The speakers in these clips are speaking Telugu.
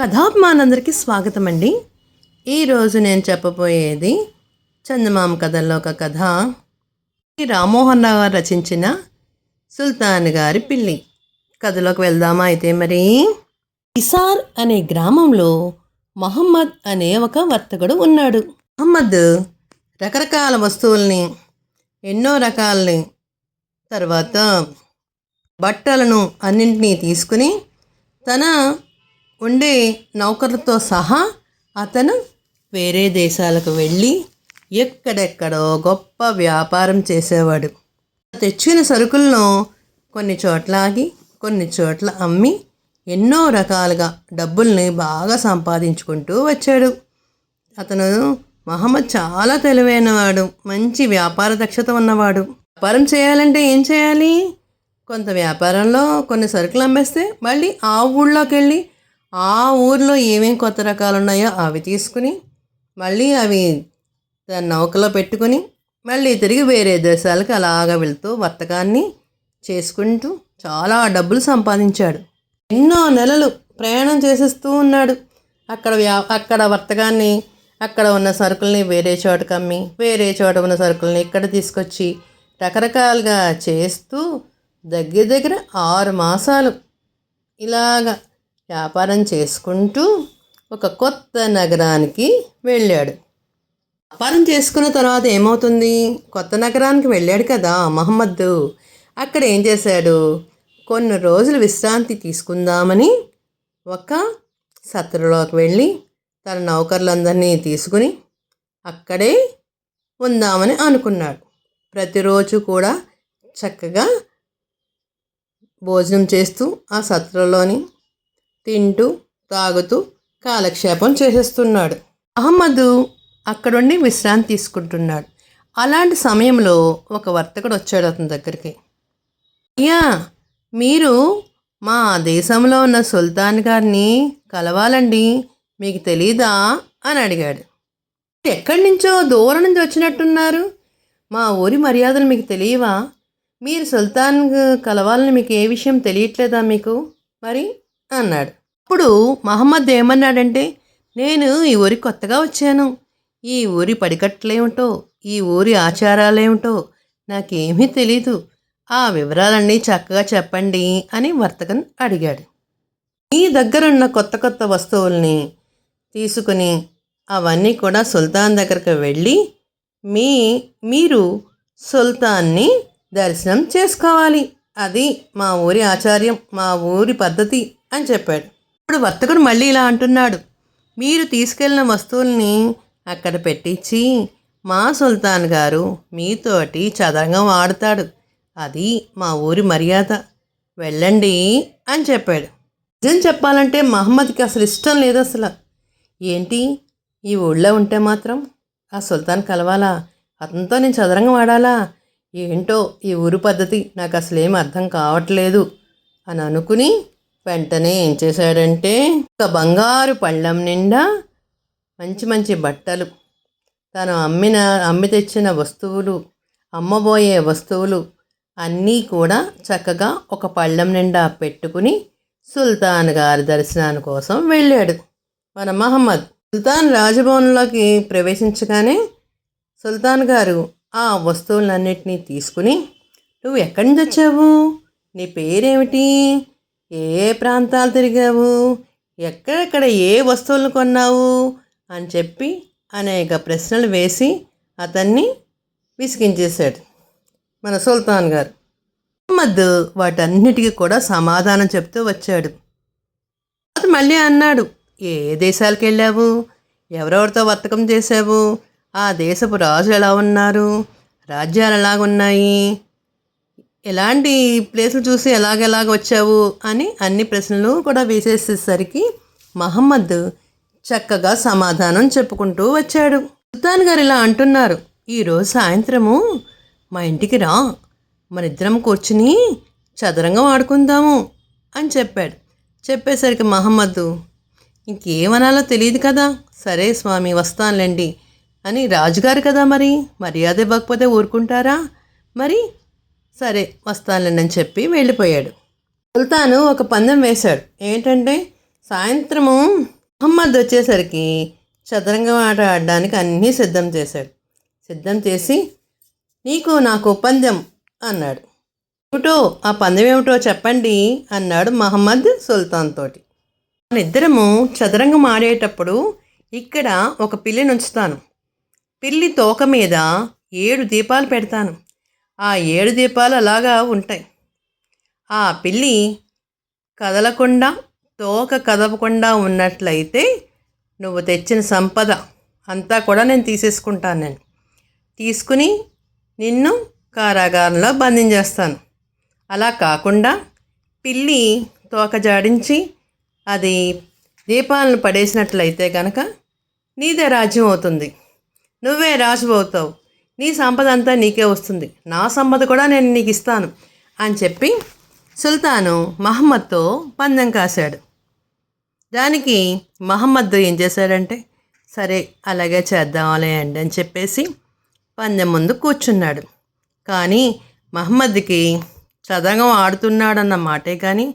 కథాభిమానందరికీ స్వాగతం అండి ఈరోజు నేను చెప్పబోయేది చందమామ కథల్లో ఒక కథ. రామ్మోహన్ రావు గారు రచించిన సుల్తాన్ గారి పిల్లి. కథలోకి వెళ్దామా అయితే మరి? ఇసార్ అనే గ్రామంలో మహమ్మద్ అనే ఒక వర్తకుడు ఉన్నాడు. మహమ్మద్ రకరకాల వస్తువుల్ని ఎన్నో రకాలని తర్వాత బట్టలను అన్నింటినీ తీసుకుని తన ఉండే నౌకర్లతో సహా అతను వేరే దేశాలకు వెళ్ళి ఎక్కడెక్కడో గొప్ప వ్యాపారం చేసేవాడు. తెచ్చిన సరుకులను కొన్ని చోట్ల ఆగి కొన్ని చోట్ల అమ్మి ఎన్నో రకాలుగా డబ్బుల్ని బాగా సంపాదించుకుంటూ వచ్చాడు. అతను మహమ్మద్ చాలా తెలివైనవాడు మంచి వ్యాపార దక్షత ఉన్నవాడు. వ్యాపారం చేయాలంటే ఏం చేయాలి? కొంత వ్యాపారంలో కొన్ని సరుకులు అమ్మేస్తే మళ్ళీ ఆ ఊళ్ళోకి వెళ్ళి ఆ ఊర్లో ఏమేం కొత్త రకాలు ఉన్నాయో అవి తీసుకుని మళ్ళీ అవి తన నౌకలో పెట్టుకుని మళ్ళీ తిరిగి వేరే దేశాలకు అలాగ వెళ్తూ వర్తకాన్ని చేసుకుంటూ చాలా డబ్బులు సంపాదించాడు. ఎన్నో నెలలు ప్రయాణం చేసేస్తూ ఉన్నాడు. అక్కడ వ్యా అక్కడ వర్తకాన్ని అక్కడ ఉన్న సరుకుల్ని వేరే చోటకి అమ్మి వేరే చోట ఉన్న సరుకుల్ని ఇక్కడ తీసుకొచ్చి రకరకాలుగా చేస్తూ దగ్గర దగ్గర ఆరు మాసాలు ఇలాగా వ్యాపారం చేసుకుంటూ ఒక కొత్త నగరానికి వెళ్ళాడు. వ్యాపారం చేసుకున్న తర్వాత ఏమవుతుంది? కొత్త నగరానికి వెళ్ళాడు కదా మహమ్మద్. అక్కడ ఏం చేశాడు? కొన్ని రోజులు విశ్రాంతి తీసుకుందామని ఒక సత్రలోకి వెళ్ళి తన నౌకర్లందరినీ తీసుకుని అక్కడే ఉందామని అనుకున్నాడు. ప్రతిరోజు కూడా చక్కగా భోజనం చేస్తూ ఆ సత్రంలోని తింటూ తాగుతూ కాలక్షేపం చేసేస్తున్నాడు. అహమ్మదు అక్కడుండి విశ్రాంతి తీసుకుంటున్నాడు. అలాంటి సమయంలో ఒక వర్తకుడు వచ్చాడు అతని దగ్గరికి. అయ్యా మీరు మా దేశంలో ఉన్న సుల్తాన్ గారిని కలవాలండి మీకు తెలీదా అని అడిగాడు. ఎక్కడి నుంచో దూరం నుంచి వచ్చినట్టున్నారు? మా ఊరి మర్యాదలు మీకు తెలియవా? మీరు సుల్తాన్ కలవాలని మీకు ఏ విషయం తెలియట్లేదా మీకు? మరి అన్నాడు. అప్పుడు మహమ్మద్ ఏమన్నాడంటే నేను ఈ ఊరి కొత్తగా వచ్చాను. ఈ ఊరి పడికట్లేమిటో ఈ ఊరి ఆచారాలేమిటో నాకేమీ తెలీదు. ఆ వివరాలన్నీ చక్కగా చెప్పండి అని వర్తకన్ అడిగాడు. మీ దగ్గరున్న కొత్త కొత్త వస్తువుల్ని తీసుకుని అవన్నీ కూడా సుల్తాన్ దగ్గరకు వెళ్ళి మీ మీరు సుల్తాన్ని దర్శనం చేసుకోవాలి. అది మా ఊరి ఆచార్యం మా ఊరి పద్ధతి. అని చెప్పాడు. ఇప్పుడు వర్తకుడు మళ్ళీ ఇలా అంటున్నాడు. మీరు తీసుకెళ్ళిన వస్తువుల్ని అక్కడ పెట్టించి మా సుల్తాన్ గారు మీతోటి చదరంగం ఆడతాడు అది మా ఊరి మర్యాద. వెళ్ళండి అని చెప్పాడు. నిజం చెప్పాలంటే మహమ్మద్కి అసలు ఇష్టం లేదు అసలు. ఏంటి? ఈ ఊళ్ళో ఉంటే మాత్రం ఆ సుల్తాన్ కలవాలా? అతనితో నేను చదరంగం ఆడాలా ఏంటో ఈ ఊరు పద్ధతి నాకు అసలు ఏం అర్థం కావట్లేదు అని అనుకుని వెంటనే ఏం చేశాడంటే ఒక బంగారు పళ్ళం నిండా మంచి మంచి బట్టలు తను అమ్మిన అమ్మి తెచ్చిన వస్తువులు అమ్మబోయే వస్తువులు అన్నీ కూడా చక్కగా ఒక పళ్ళం నిండా పెట్టుకుని సుల్తాన్ గారి దర్శనాని కోసం వెళ్ళాడు. మన మహమ్మద్ సుల్తాన్ రాజభవన్లోకి ప్రవేశించగానే సుల్తాన్ గారు ఆ వస్తువులన్నిటినీ తీసుకుని నువ్వు ఎక్కడి నుంచి వచ్చావు? నీ పేరేమిటి? ఏ ప్రాంతాలు తిరిగావు? ఎక్కడెక్కడ ఏ వస్తువులను కొన్నావు? అని చెప్పి అనేక ప్రశ్నలు వేసి అతన్ని విసిగించేశాడు మన సుల్తాన్ గారు. మహమ్మద్ వాటన్నిటికీ కూడా సమాధానం చెప్తూ వచ్చాడు. అతను మళ్ళీ అన్నాడు ఏ దేశాలకు వెళ్ళావు? ఎవరెవరితో వర్తకం చేసావు ఆ దేశపు రాజులు ఎలా ఉన్నారు? రాజ్యాలు ఎలాగున్నాయి? ఎలాంటి ప్లేసులు చూసి ఎలాగెలాగ వచ్చావు అని అన్ని ప్రశ్నలు కూడా వేసేసేసరికి మహమ్మద్ చక్కగా సమాధానం చెప్పుకుంటూ వచ్చాడు. సుల్తాన్ గారు ఇలా అంటున్నారు ఈరోజు సాయంత్రము మా ఇంటికి రా మన ఇద్దరం కూర్చుని చదరంగం ఆడుకుందాము అని చెప్పాడు. చెప్పేసరికి మహమ్మద్ ఇంకేమనాలో తెలియదు కదా సరే స్వామి వస్తానులేండి అని రాజుగారు కదా మరి మర్యాద ఇవ్వకపోతే ఊరుకుంటారా? మరి సరే వస్తానని చెప్పి వెళ్ళిపోయాడు. సుల్తాను ఒక పందెం వేశాడు. ఏంటంటే సాయంత్రము మహమ్మద్ వచ్చేసరికి చదరంగం ఆట ఆడడానికి అన్నీ సిద్ధం చేశాడు. సిద్ధం చేసి నీకు నాకు పందెం అన్నాడు. ఏమిటో ఆ పందెం ఏమిటో చెప్పండి అన్నాడు మహమ్మద్ సుల్తాన్ తోటి. మన ఇద్దరము చదరంగం ఆడేటప్పుడు ఇక్కడ ఒక పిల్లిని ఉంచుతాను. పిల్లి తోక మీద ఏడు దీపాలు పెడతాను. ఆ ఏడు దీపాలు అలాగా ఉంటాయి. ఆ పిల్లి కదలకుండా తోక కదపకుండా ఉన్నట్లయితే నువ్వు తెచ్చిన సంపద అంతా కూడా నేను తీసేసుకుంటాను నేను. తీసుకుని నిన్ను కారాగారంలో బంధించేస్తాను. అలా కాకుండా పిల్లి తోక జాడించి అది దీపాలను పడేసినట్లయితే కనుక నీదే రాజ్యం అవుతుంది. నువ్వే రాజు అవుతావు. నీ సంపద అంతా నీకే వస్తుంది. నా సంపద కూడా నేను నీకు ఇస్తాను అని చెప్పి సుల్తాను మహమ్మద్తో పందెం కాశాడు. దానికి మహమ్మద్ ఏం చేశాడంటే సరే అలాగే చేద్దాంలే అండి అని చెప్పేసి పందెం ముందు కూర్చున్నాడు. కానీ మహమ్మద్కి చదరంగం ఆడుతున్నాడన్న మాటే కానీ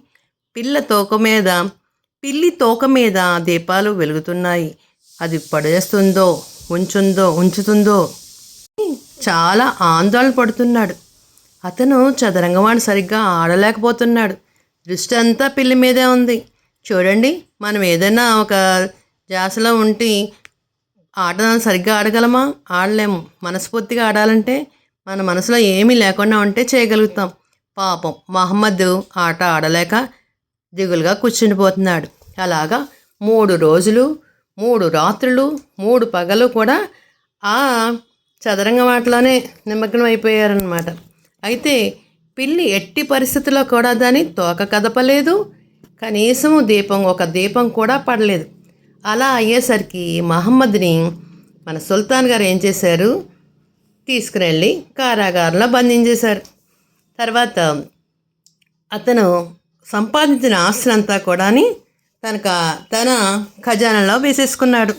పిల్ల తోక మీద పిల్లి తోక మీద దీపాలు వెలుగుతున్నాయి. అది పడేస్తుందో ఉంచుందో ఉంచుతుందో చాలా ఆందోళన పడుతున్నాడు. అతను చదరంగవాడు సరిగ్గా ఆడలేకపోతున్నాడు. దృష్టి అంతా పిల్లి మీదే ఉంది. చూడండి మనం ఏదైనా ఒక జాసలో ఉండి ఆట సరిగ్గా ఆడగలమా? ఆడలేము. మనస్ఫూర్తిగా ఆడాలంటే మన మనసులో ఏమీ లేకుండా ఉంటే చేయగలుగుతాం. పాపం మహమ్మద్ ఆట ఆడలేక దిగులుగా కూర్చుండిపోతున్నాడు. అలాగా మూడు రోజులు మూడు రాత్రులు మూడు పగలు కూడా ఆ చదరంగం ఆటలోనే నిమగ్నం అయిపోయారనమాట అయితే పిల్లి ఎట్టి పరిస్థితుల్లో కూడా దాని తోక కదపలేదు కనీసము దీపం ఒక దీపం కూడా పడలేదు. అలా అయ్యేసరికి మహమ్మద్ని మన సుల్తాన్ గారు ఏం చేశారు? తీసుకుని కారాగారంలో బంధించేశారు. తర్వాత అతను సంపాదించిన ఆస్తులంతా కూడాని తనక తన ఖజానాలో వేసేసుకున్నాడు.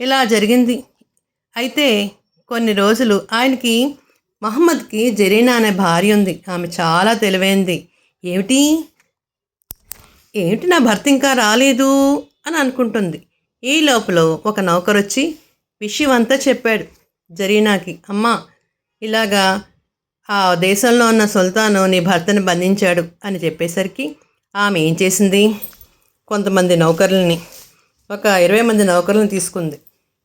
ఇలా జరిగింది. అయితే కొన్ని రోజులు ఆయనకి మహమ్మద్కి జరీనా అనే భార్య ఉంది. ఆమె చాలా తెలివైంది. ఏమిటి? ఏమిటి నా భర్త ఇంకా రాలేదు అని అనుకుంటుంది. ఈ లోపల ఒక నౌకర్ వచ్చి విషయం అంతా చెప్పాడు జరీనాకి. అమ్మ ఇలాగా ఆ దేశంలో ఉన్న సుల్తాను నీ భర్తను బంధించాడు అని చెప్పేసరికి ఆమె ఏం చేసింది? కొంతమంది నౌకర్లని ఒక ఇరవై మంది నౌకర్లను తీసుకుంది.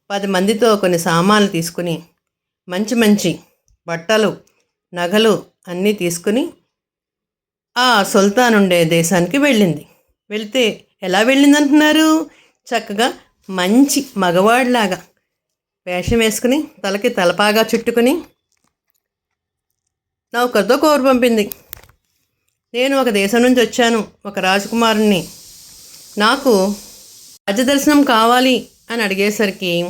పది మందితో కొన్ని సామాన్లు తీసుకుని మంచి మంచి బట్టలు నగలు అన్నీ తీసుకుని ఆ సుల్తాన్ ఉండే దేశానికి వెళ్ళింది. వెళ్తే ఎలా వెళ్ళిందంటున్నారు? చక్కగా మంచి మగవాడిలాగా వేషం వేసుకుని తలకి తలపాగా చుట్టుకుని నౌకర్తో కోరు పంపింది. నేను ఒక దేశం నుంచి వచ్చాను. ఒక రాజకుమారుణ్ణి. నాకు రాజదర్శనం కావాలి. అని అడిగేసరికి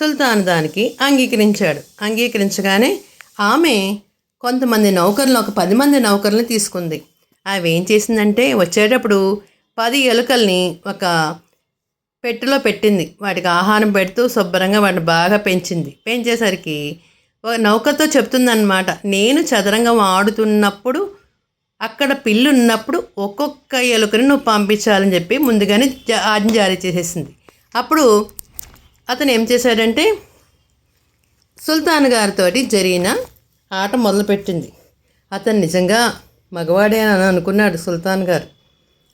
సుల్తాన్ దానికి అంగీకరించాడు. అంగీకరించగానే ఆమె కొంతమంది నౌకర్లు ఒక పది మంది నౌకర్లను తీసుకుంది. అవి ఏం చేసిందంటే వచ్చేటప్పుడు పది ఎలుకల్ని ఒక పెట్టెలో పెట్టింది. వాటికి ఆహారం పెడుతూ శుభ్రంగా వాటిని బాగా పెంచింది. పెంచేసరికి ఒక నౌకతో చెప్తుందన్నమాట నేను చదరంగం ఆడుతున్నప్పుడు అక్కడ పిల్లు ఉన్నప్పుడు ఒక్కొక్క ఎలుకని నువ్వు పంపించాలని చెప్పి ముందుగానే జా- ఆజ్ఞ జారీ చేసేసింది. అప్పుడు అతను ఏం చేశాడంటే సుల్తాన్ గారితో జరిగిన ఆట మొదలుపెట్టింది. అతను నిజంగా మగవాడే అని అనుకున్నాడు సుల్తాన్ గారు.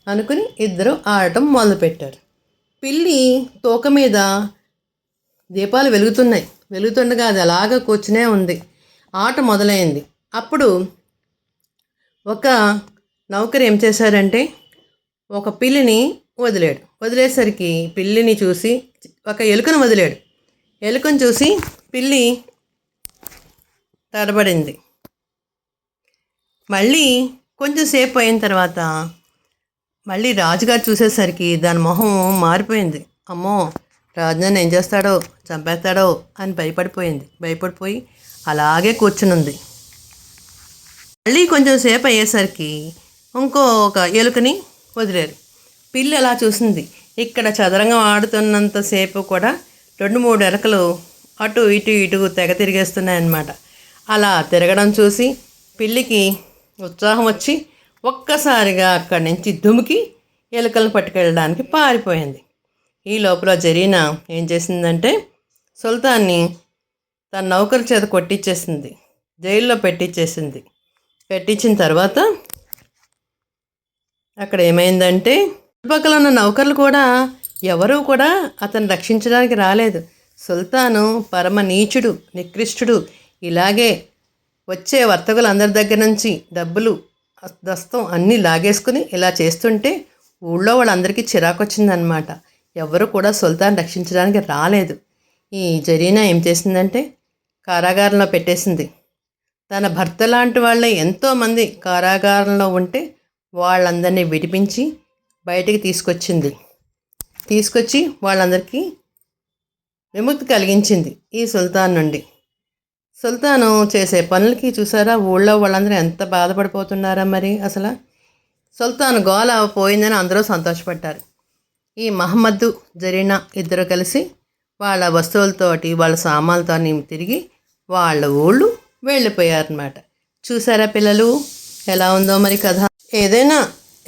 అనుకుని ఇద్దరు ఆడటం మొదలుపెట్టారు. పిల్లి తోక మీద దీపాలు వెలుగుతున్నాయి. వెలుగుతుండగా అది అలాగ కూర్చునే ఉంది. ఆట మొదలైంది. అప్పుడు ఒక నౌకరు ఏం చేశారంటే ఒక పిల్లిని వదిలాడు. వదిలేసరికి పిల్లిని చూసి ఒక ఎలుకను వదిలాడు. ఎలుకను చూసి పిల్లి తడబడింది. మళ్ళీ కొంచెం సేపు అయిన తర్వాత మళ్ళీ రాజుగారు చూసేసరికి దాని మొహం మారిపోయింది. అమ్మో రాజు నన్ను ఏం చేస్తాడో చంపేస్తాడో అని భయపడిపోయింది. భయపడిపోయి అలాగే కూర్చునుంది. మళ్ళీ కొంచెం సేపు అయ్యేసరికి ఇంకో ఒక ఎలుకని వదిలేరు పిల్లి అలా చూసింది. ఇక్కడ చదరంగం ఆడుతున్నంతసేపు కూడా రెండు మూడు ఎలకలు అటు ఇటు ఇటు తెగ తిరిగేస్తున్నాయన్నమాట. అలా తిరగడం చూసి పిల్లికి ఉత్సాహం వచ్చి ఒక్కసారిగా అక్కడి నుంచి దుమికి ఎలుకలను పట్టుకెళ్ళడానికి పారిపోయింది. ఈ లోపల జరీనా ఏం చేసిందంటే సుల్తాన్ని తన నౌకరు చేత కొట్టించేసింది జైల్లో పెట్టించేసింది పెట్టించిన తర్వాత అక్కడ ఏమైందంటే చుట్టుపక్కల ఉన్న నౌకర్లు కూడా ఎవరూ కూడా అతను రక్షించడానికి రాలేదు. సుల్తాను పరమ నీచుడు నికృష్టుడు. ఇలాగే వచ్చే వర్తకులందరి దగ్గర నుంచి డబ్బులు దస్తం అన్నీ లాగేసుకుని ఇలా చేస్తుంటే ఊళ్ళో వాళ్ళందరికీ చిరాకు వచ్చిందనమాట ఎవరు కూడా సుల్తాన్ రక్షించడానికి రాలేదు. ఈ జరీనా ఏం చేసిందంటే కారాగారంలో పెట్టేసింది. తన భర్త లాంటి వాళ్ళే ఎంతోమంది కారాగారంలో ఉంటే వాళ్ళందరినీ విడిపించి బయటికి తీసుకొచ్చింది. తీసుకొచ్చి వాళ్ళందరికీ విముక్తి కలిగించింది ఈ సుల్తాన్ నుండి. సుల్తాను చేసే పనులకి చూసారా? ఊళ్ళో వాళ్ళందరూ ఎంత బాధపడిపోతున్నారా మరి అసలు? సుల్తాన్ గోల పోయిందని అందరూ సంతోషపడ్డారు. ఈ మహమ్మద్దు జరీనా ఇద్దరు కలిసి వాళ్ళ వస్తువులతోటి వాళ్ళ సామాన్లతో తిరిగి వాళ్ళ ఊళ్ళు వెళ్ళిపోయారన్నమాట. చూసారా పిల్లలు? ఎలా ఉందో మరి కథ? ఏదైనా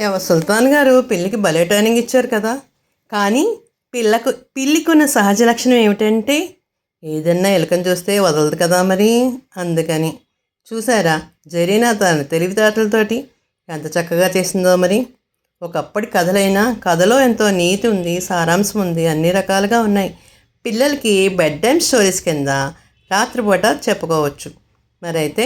ఎవ- సుల్తాన్ గారు పిల్లికి భలే ట్రైనింగ్ ఇచ్చారు కదా. కానీ పిల్లకు పిల్లికున్న సహజ లక్షణం ఏమిటంటే ఏదన్నా ఎలుకను చూస్తే వదలదు కదా మరి. అందుకని చూసారా జరీనా తన తెలివితేటలతోటి ఎంత చక్కగా చేసిందో మరి. ఒకప్పటి కథలైనా కథలో ఎంతో నీతి ఉంది సారాంశం ఉంది అన్ని రకాలుగా ఉన్నాయి. పిల్లలకి బెడ్ టైమ్ స్టోరీస్ కింద రాత్రిపూట చెప్పుకోవచ్చు. మరైతే